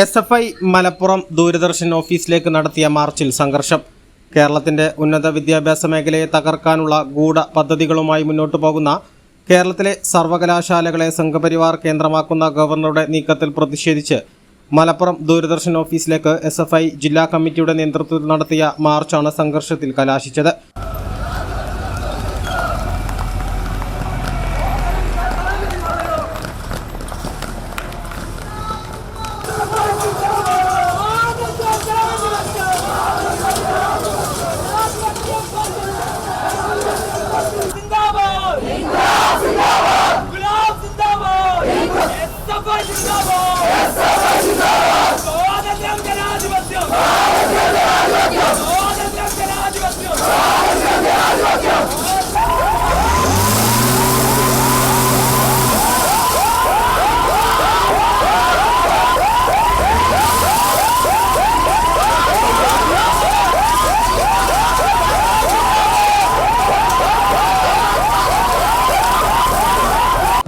S F I Malappuram Doordarshan ഓഫീസിലേക്ക് നടത്തിയ മാർച്ചിൽ സംഘർഷം. കേരളത്തിന്റെ ഉന്നത വിദ്യാഭ്യാസ മേഖലയെ തകർക്കാനുള്ള ഗൂഢ പദ്ധതികളുമായി മുന്നോട്ടു പോകുന്ന കേരളത്തിലെ സർവകലാശാലകളെ സംഘപരിവാർ കേന്ദ്രമാക്കുന്ന ഗവർണറുടെ നീക്കത്തിൽ പ്രതിഷേധിച്ച് മലപ്പുറം ദൂരദർശൻ ഓഫീസിലേക്ക് എസ് ജില്ലാ കമ്മിറ്റിയുടെ നേതൃത്വത്തിൽ നടത്തിയ മാർച്ചാണ് സംഘർഷത്തിൽ കലാശിച്ചത്.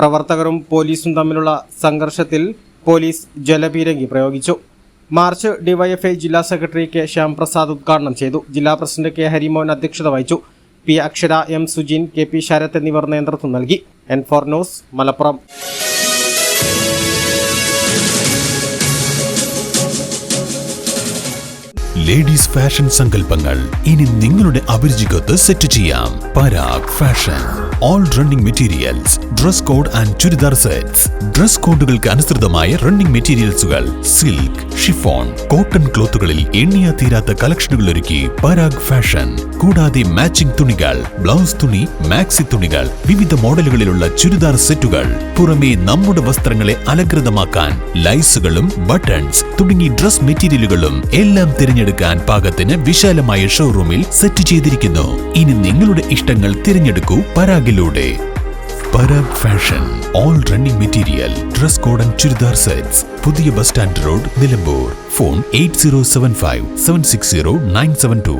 പ്രവർത്തകരും പോലീസും തമ്മിലുള്ള സംഘർഷത്തിൽ പോലീസ് ജലപീരങ്കി പ്രയോഗിച്ചു. മാർച്ച് ഡിവൈഎഫ്ഐ ജില്ലാ സെക്രട്ടറി കെ ശ്യാംപ്രസാദ് ഉദ്ഘാടനം ചെയ്തു. ജില്ലാ പ്രസിഡന്റ് കെ ഹരിമോഹൻ അധ്യക്ഷത വഹിച്ചു. P Akshara M Sujin K P Sharath എന്നിവർ നേതൃത്വം നൽകി. N four news Malappuram. Ladies fashion സങ്കല്പങ്ങൾ. ഇനി നിങ്ങളുടെ അഭിരുചിക്കൊത്ത് സെറ്റ് ചെയ്യാം. Parag fashion. All running materials dress code and churidar sets dress കോഡുകൾക്ക് അനുസൃതമായ റണ്ണിംഗ് മെറ്റീരിയൽസുകൾ സിൽക്ക് ഷിഫോൺ കോട്ടൺ ക്ലോത്തുകളിൽ എണ്ണിയ തീരാത്ത കളക്ഷനുകൾ ഒരുക്കി പരാഗ് ഫാഷൻ. കൂടാതെ മാച്ചിംഗ് തുണികൾ ബ്ലൗസ് തുണി മാക്സി തുണികൾ വിവിധ മോഡലുകളിലുള്ള ചുരിദാർ സെറ്റുകൾ. പുറമെ നമ്മുടെ വസ്ത്രങ്ങളെ അലങ്കൃതമാക്കാൻ ലൈസുകളും ബട്ടൺസ് തുടങ്ങി ഡ്രസ് മെറ്റീരിയലുകളും എല്ലാം തിരഞ്ഞെടുക്കാൻ പാകത്തിന് വിശാലമായ ഷോറൂമിൽ സെറ്റ് ചെയ്തിരിക്കുന്നു. ഇനി നിങ്ങളുടെ ഇഷ്ടങ്ങൾ തിരഞ്ഞെടുക്കൂ പരാഗിലൂടെ. Parag fashion all running material dress code and churidar sets പുതിയ bus stand road Nilambur. Phone eight zero seven five seven six zero nine seven two